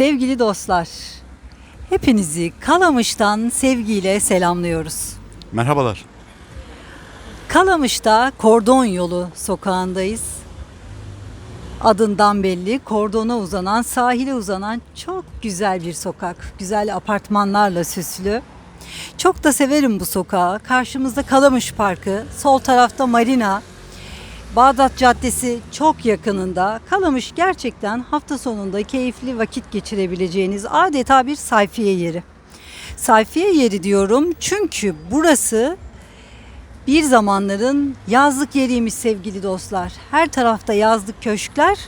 Sevgili dostlar, hepinizi Kalamış'tan sevgiyle selamlıyoruz. Merhabalar. Kalamış'ta Kordon Yolu sokağındayız. Adından belli kordona uzanan, sahile uzanan çok güzel bir sokak. Güzel apartmanlarla süslü. Çok da severim bu sokağı. Karşımızda Kalamış Parkı, sol tarafta Marina, Bağdat Caddesi çok yakınında. Kalamış gerçekten hafta sonunda keyifli vakit geçirebileceğiniz adeta bir sayfiye yeri. Sayfiye yeri diyorum çünkü burası bir zamanların yazlık yeriymiş sevgili dostlar. Her tarafta yazlık köşkler.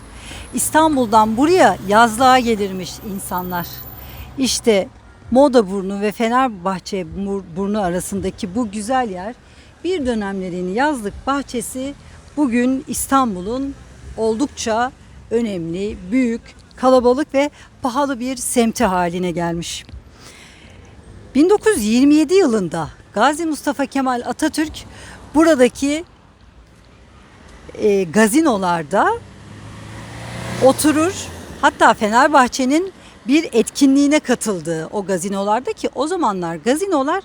İstanbul'dan buraya yazlığa gelirmiş insanlar. İşte Moda Burnu ve Fenerbahçe Burnu arasındaki bu güzel yer bir dönemlerin yazlık bahçesi bugün İstanbul'un oldukça önemli, büyük, kalabalık ve pahalı bir semti haline gelmiş. 1927 yılında Gazi Mustafa Kemal Atatürk buradaki e, gazinolarda oturur. Hatta Fenerbahçe'nin bir etkinliğine katıldığı o gazinolarda ki o zamanlar gazinolar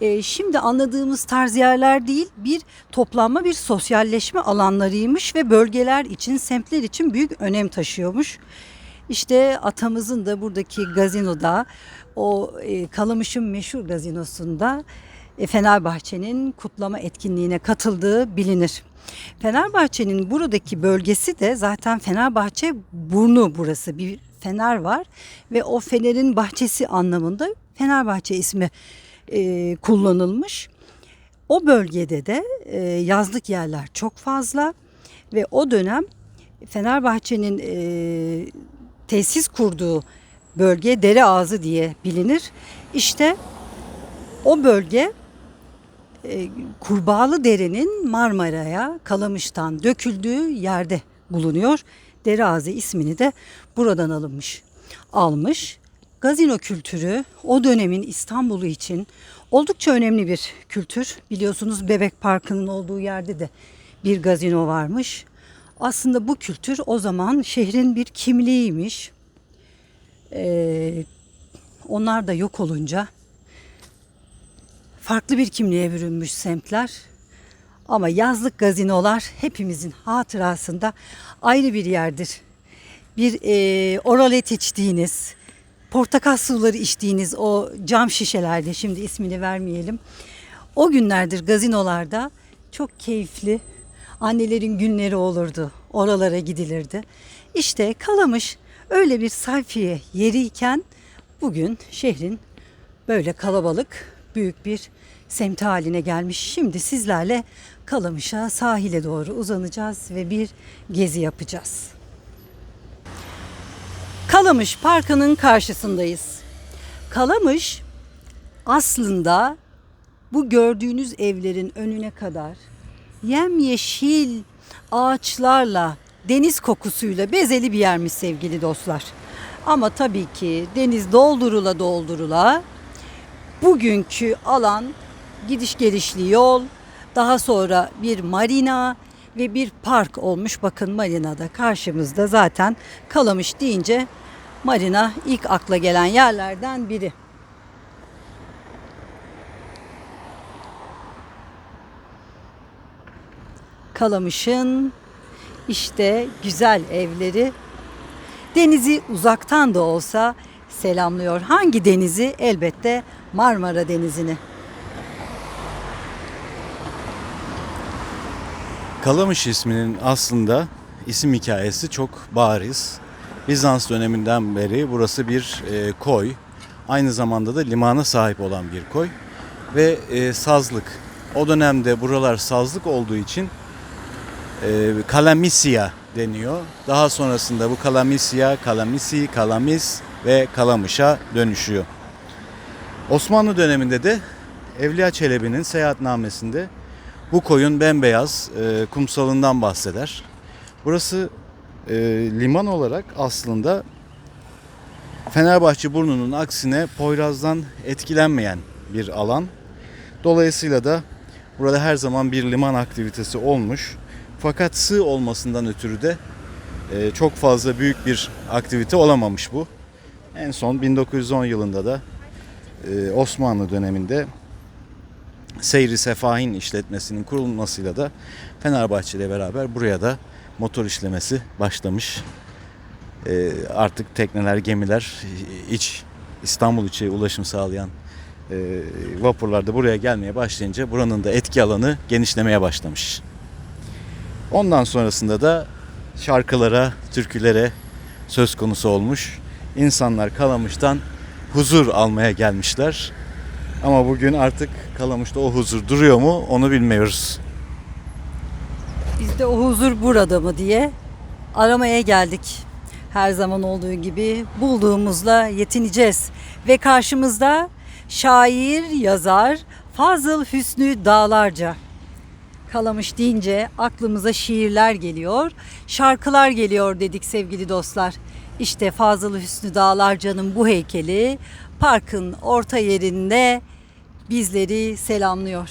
e, şimdi anladığımız tarz yerler değil bir toplanma bir sosyalleşme alanlarıymış ve bölgeler için semtler için büyük önem taşıyormuş. İşte atamızın da buradaki gazinoda o e, Kalamış'ın meşhur gazinosunda e, Fenerbahçe'nin kutlama etkinliğine katıldığı bilinir. Fenerbahçe'nin buradaki bölgesi de zaten Fenerbahçe burnu burası bir fener var ve o fenerin bahçesi anlamında Fenerbahçe ismi e, kullanılmış. O bölgede de e, yazlık yerler çok fazla ve o dönem Fenerbahçe'nin e, tesis kurduğu bölge Dere Ağzı diye bilinir. İşte o bölge e, Kurbağalı Dere'nin Marmara'ya Kalamış'tan döküldüğü yerde bulunuyor. Dere Ağzı ismini de buradan alınmış. Almış. Gazino kültürü o dönemin İstanbul'u için oldukça önemli bir kültür. Biliyorsunuz Bebek Parkı'nın olduğu yerde de bir gazino varmış. Aslında bu kültür o zaman şehrin bir kimliğiymiş. Ee, onlar da yok olunca farklı bir kimliğe bürünmüş semtler. Ama yazlık gazinolar hepimizin hatırasında ayrı bir yerdir. Bir e, oralet içtiğiniz, portakal suları içtiğiniz o cam şişelerde şimdi ismini vermeyelim. O günlerdir gazinolarda çok keyifli annelerin günleri olurdu. Oralara gidilirdi. İşte Kalamış öyle bir sayfiye yeriyken bugün şehrin böyle kalabalık büyük bir semti haline gelmiş. Şimdi sizlerle Kalamış'a sahile doğru uzanacağız ve bir gezi yapacağız. Kalamış Parkı'nın karşısındayız. Kalamış aslında bu gördüğünüz evlerin önüne kadar yemyeşil ağaçlarla, deniz kokusuyla bezeli bir yermiş sevgili dostlar. Ama tabii ki deniz doldurula doldurula bugünkü alan gidiş gelişli yol, daha sonra bir marina ve bir park olmuş. Bakın marinada karşımızda zaten Kalamış deyince marina ilk akla gelen yerlerden biri. Kalamış'ın işte güzel evleri denizi uzaktan da olsa selamlıyor. Hangi denizi? Elbette Marmara Denizi'ni. Kalamış isminin aslında isim hikayesi çok bariz. Bizans döneminden beri burası bir e, koy. Aynı zamanda da limana sahip olan bir koy. Ve e, sazlık. O dönemde buralar sazlık olduğu için e, Kalamisia deniyor. Daha sonrasında bu Kalamisia, Kalamisi, Kalamis ve Kalamış'a dönüşüyor. Osmanlı döneminde de Evliya Çelebi'nin seyahatnamesinde bu koyun bembeyaz e, kumsalından bahseder. Burası e, liman olarak aslında Fenerbahçe burnunun aksine Poyraz'dan etkilenmeyen bir alan. Dolayısıyla da burada her zaman bir liman aktivitesi olmuş. Fakat sığ olmasından ötürü de e, çok fazla büyük bir aktivite olamamış bu. En son 1910 yılında da e, Osmanlı döneminde Seyri Sefahin işletmesinin kurulmasıyla da Fenerbahçe ile beraber buraya da motor işlemesi başlamış. E, artık tekneler, gemiler, iç İstanbul içi ulaşım sağlayan e, vapurlar da buraya gelmeye başlayınca buranın da etki alanı genişlemeye başlamış. Ondan sonrasında da şarkılara, türkülere söz konusu olmuş. İnsanlar Kalamış'tan huzur almaya gelmişler. Ama bugün artık Kalamış'ta o huzur duruyor mu onu bilmiyoruz. Biz de o huzur burada mı diye aramaya geldik. Her zaman olduğu gibi bulduğumuzla yetineceğiz. Ve karşımızda şair, yazar Fazıl Hüsnü Dağlarca. Kalamış deyince aklımıza şiirler geliyor, şarkılar geliyor dedik sevgili dostlar. İşte Fazıl Hüsnü Dağlarca'nın bu heykeli parkın orta yerinde bizleri selamlıyor.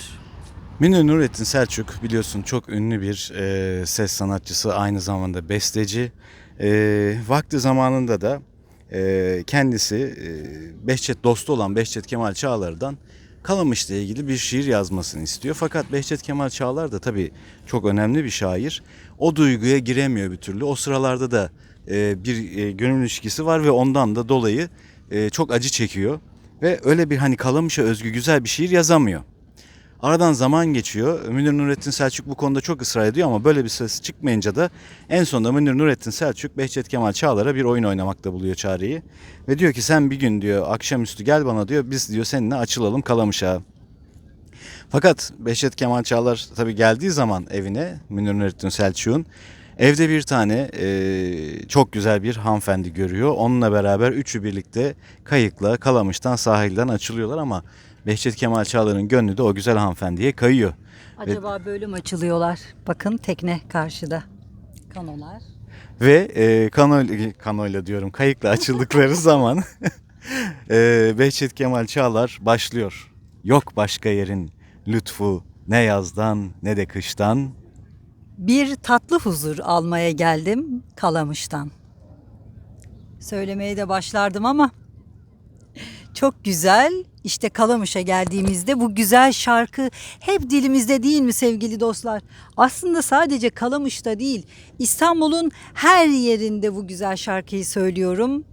Münir Nurettin Selçuk biliyorsun çok ünlü bir e, ses sanatçısı aynı zamanda besteci. E, vakti zamanında da e, kendisi e, Behçet dostu olan Behçet Kemal Çağlar'dan Kalamış'la ilgili bir şiir yazmasını istiyor. Fakat Behçet Kemal Çağlar da tabii çok önemli bir şair. O duyguya giremiyor bir türlü. O sıralarda da e, bir e, gönül ilişkisi var ve ondan da dolayı e, çok acı çekiyor. Ve öyle bir hani Kalamış'a özgü güzel bir şiir yazamıyor. Aradan zaman geçiyor. Münir Nurettin Selçuk bu konuda çok ısrar ediyor ama böyle bir ses çıkmayınca da en sonunda Münir Nurettin Selçuk Behçet Kemal Çağlar'a bir oyun oynamakta buluyor çareyi. Ve diyor ki sen bir gün diyor akşamüstü gel bana diyor biz diyor seninle açılalım Kalamış'a. Fakat Behçet Kemal Çağlar tabii geldiği zaman evine Münir Nurettin Selçuk'un evde bir tane e, çok güzel bir hanımefendi görüyor. Onunla beraber üçü birlikte kayıkla Kalamış'tan sahilden açılıyorlar ama Behçet Kemal Çağlar'ın gönlü de o güzel hanımefendiye kayıyor. Acaba böyle mi açılıyorlar? Bakın tekne karşıda. Kanolar. Ve e, kanoyla, kanoyla diyorum kayıkla açıldıkları zaman e, Behçet Kemal Çağlar başlıyor. Yok başka yerin lütfu ne yazdan ne de kıştan. Bir tatlı huzur almaya geldim Kalamış'tan. Söylemeye de başlardım ama çok güzel. İşte Kalamış'a geldiğimizde bu güzel şarkı hep dilimizde değil mi sevgili dostlar? Aslında sadece Kalamış'ta değil, İstanbul'un her yerinde bu güzel şarkıyı söylüyorum.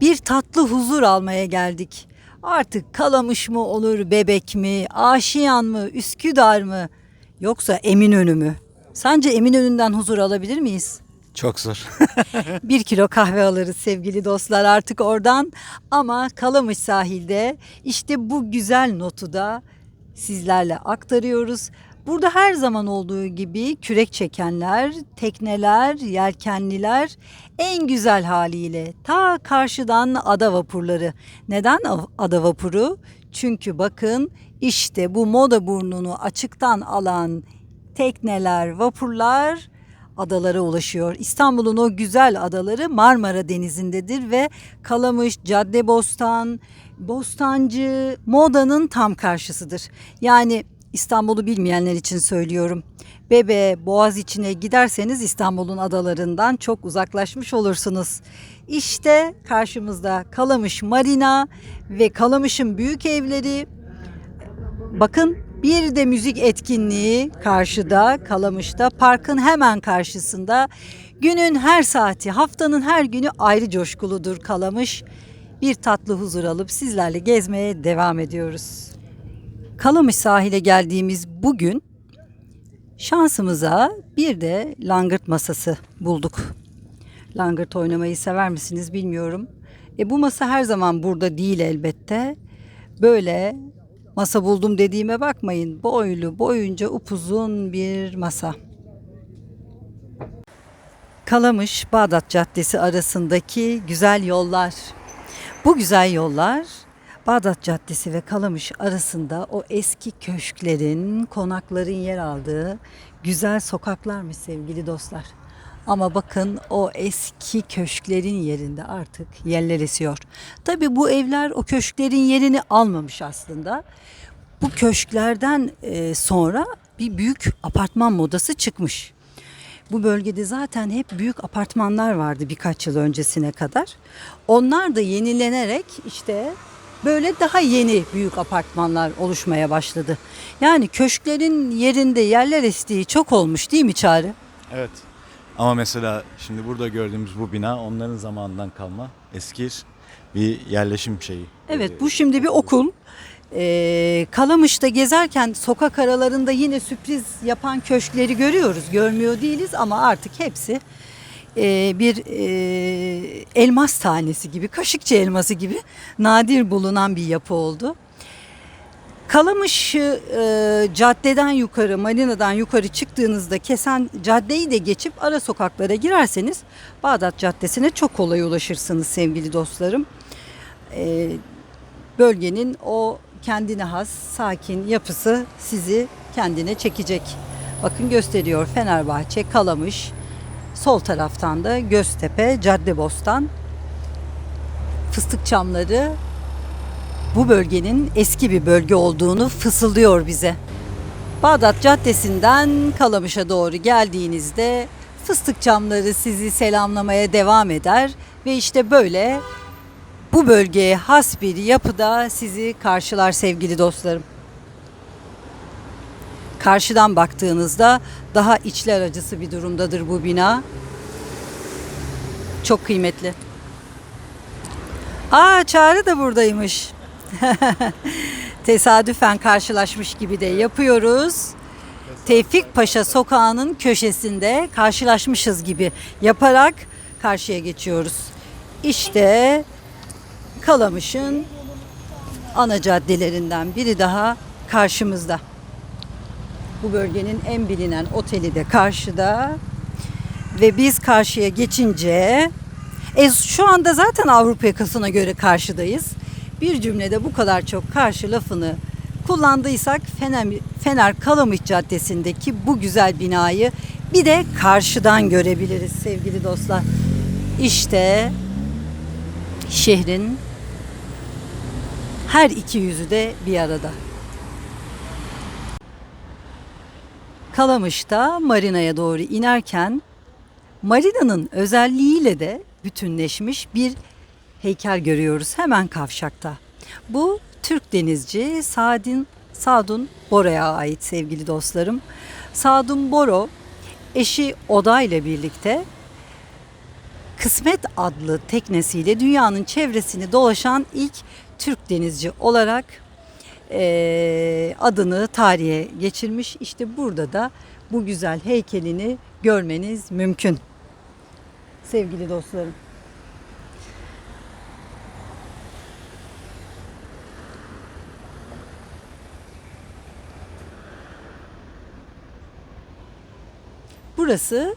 Bir tatlı huzur almaya geldik. Artık Kalamış mı olur, Bebek mi, Aşiyan mı, Üsküdar mı yoksa Eminönü mü? Sence Eminönü'nden huzur alabilir miyiz? Çok zor. Bir kilo kahve alırız sevgili dostlar artık oradan. Ama Kalamış sahilde işte bu güzel notu da sizlerle aktarıyoruz. Burada her zaman olduğu gibi kürek çekenler, tekneler, yelkenliler en güzel haliyle ta karşıdan ada vapurları. Neden ada vapuru? Çünkü bakın işte bu moda burnunu açıktan alan tekneler, vapurlar adalara ulaşıyor. İstanbul'un o güzel adaları Marmara Denizi'ndedir ve Kalamış, Caddebostan, Bostancı modanın tam karşısıdır. Yani İstanbul'u bilmeyenler için söylüyorum. Bebe, Boğaz içine giderseniz İstanbul'un adalarından çok uzaklaşmış olursunuz. İşte karşımızda Kalamış Marina ve Kalamış'ın büyük evleri Bakın bir de müzik etkinliği karşıda Kalamış'ta parkın hemen karşısında günün her saati haftanın her günü ayrı coşkuludur Kalamış. Bir tatlı huzur alıp sizlerle gezmeye devam ediyoruz. Kalamış sahile geldiğimiz bugün şansımıza bir de langırt masası bulduk. Langırt oynamayı sever misiniz bilmiyorum. E bu masa her zaman burada değil elbette. Böyle masa buldum dediğime bakmayın. Boylu boyunca upuzun bir masa. Kalamış Bağdat Caddesi arasındaki güzel yollar. Bu güzel yollar Bağdat Caddesi ve Kalamış arasında o eski köşklerin, konakların yer aldığı güzel sokaklarmış sevgili dostlar. Ama bakın o eski köşklerin yerinde artık yeller esiyor. Tabii bu evler o köşklerin yerini almamış aslında. Bu köşklerden e, sonra bir büyük apartman modası çıkmış. Bu bölgede zaten hep büyük apartmanlar vardı birkaç yıl öncesine kadar. Onlar da yenilenerek işte böyle daha yeni büyük apartmanlar oluşmaya başladı. Yani köşklerin yerinde yerler estiği çok olmuş değil mi Çağrı? Evet. Ama mesela şimdi burada gördüğümüz bu bina onların zamanından kalma eski bir yerleşim şeyi. Evet bu şimdi bir okul. Ee, Kalamış'ta gezerken sokak aralarında yine sürpriz yapan köşkleri görüyoruz. Görmüyor değiliz ama artık hepsi e, bir e, elmas tanesi gibi, kaşıkçı elması gibi nadir bulunan bir yapı oldu. Kalamış e, caddeden yukarı, Marina'dan yukarı çıktığınızda kesen caddeyi de geçip ara sokaklara girerseniz Bağdat Caddesi'ne çok kolay ulaşırsınız sevgili dostlarım. E, bölgenin o kendine has sakin yapısı sizi kendine çekecek. Bakın gösteriyor Fenerbahçe, Kalamış, sol taraftan da Göztepe, Caddebostan, fıstık çamları bu bölgenin eski bir bölge olduğunu fısıldıyor bize. Bağdat Caddesi'nden Kalamış'a doğru geldiğinizde fıstık çamları sizi selamlamaya devam eder ve işte böyle bu bölgeye has bir yapıda sizi karşılar sevgili dostlarım. Karşıdan baktığınızda daha içler acısı bir durumdadır bu bina. Çok kıymetli. Aa Çağrı da buradaymış. Tesadüfen karşılaşmış gibi de yapıyoruz. Tevfik Paşa sokağının köşesinde karşılaşmışız gibi yaparak karşıya geçiyoruz. İşte Kalamış'ın ana caddelerinden biri daha karşımızda. Bu bölgenin en bilinen oteli de karşıda. Ve biz karşıya geçince e, şu anda zaten Avrupa yakasına göre karşıdayız. Bir cümlede bu kadar çok karşı lafını kullandıysak Fener, Fener Kalamış Caddesi'ndeki bu güzel binayı bir de karşıdan görebiliriz sevgili dostlar. İşte şehrin her iki yüzü de bir arada. Kalamış'ta marinaya doğru inerken marinanın özelliğiyle de bütünleşmiş bir heykel görüyoruz hemen kavşakta. Bu Türk denizci Sadin Sadun Bora'ya ait sevgili dostlarım. Sadun Boro eşi Oda ile birlikte Kısmet adlı teknesiyle dünyanın çevresini dolaşan ilk Türk denizci olarak eee, adını tarihe geçirmiş. İşte burada da bu güzel heykelini görmeniz mümkün. Sevgili dostlarım. Burası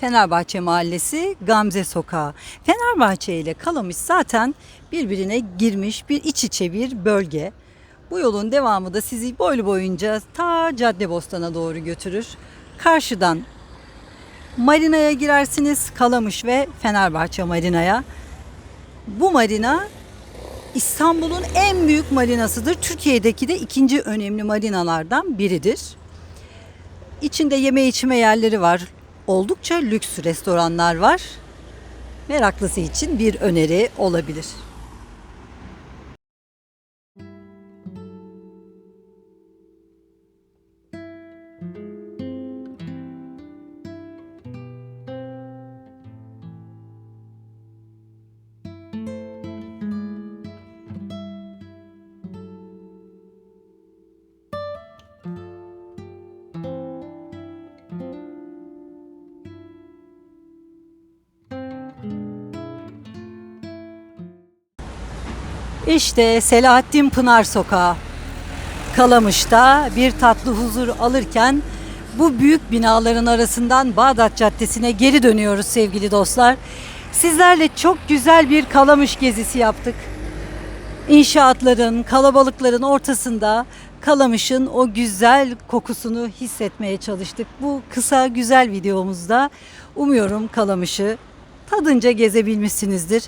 Fenerbahçe Mahallesi Gamze Sokağı. Fenerbahçe ile Kalamış zaten birbirine girmiş bir iç içe bir bölge. Bu yolun devamı da sizi boylu boyunca ta Caddebostan'a doğru götürür. Karşıdan marinaya girersiniz Kalamış ve Fenerbahçe marinaya. Bu marina İstanbul'un en büyük marinasıdır. Türkiye'deki de ikinci önemli marinalardan biridir. İçinde yeme içme yerleri var. Oldukça lüks restoranlar var. Meraklısı için bir öneri olabilir. İşte Selahattin Pınar Sokağı. Kalamış'ta bir tatlı huzur alırken bu büyük binaların arasından Bağdat Caddesi'ne geri dönüyoruz sevgili dostlar. Sizlerle çok güzel bir Kalamış gezisi yaptık. İnşaatların, kalabalıkların ortasında Kalamış'ın o güzel kokusunu hissetmeye çalıştık. Bu kısa güzel videomuzda umuyorum Kalamış'ı tadınca gezebilmişsinizdir.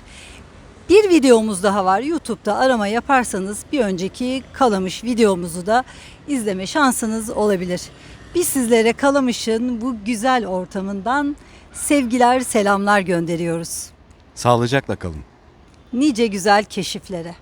Bir videomuz daha var. YouTube'da arama yaparsanız bir önceki Kalamış videomuzu da izleme şansınız olabilir. Biz sizlere Kalamış'ın bu güzel ortamından sevgiler, selamlar gönderiyoruz. Sağlıcakla kalın. Nice güzel keşiflere.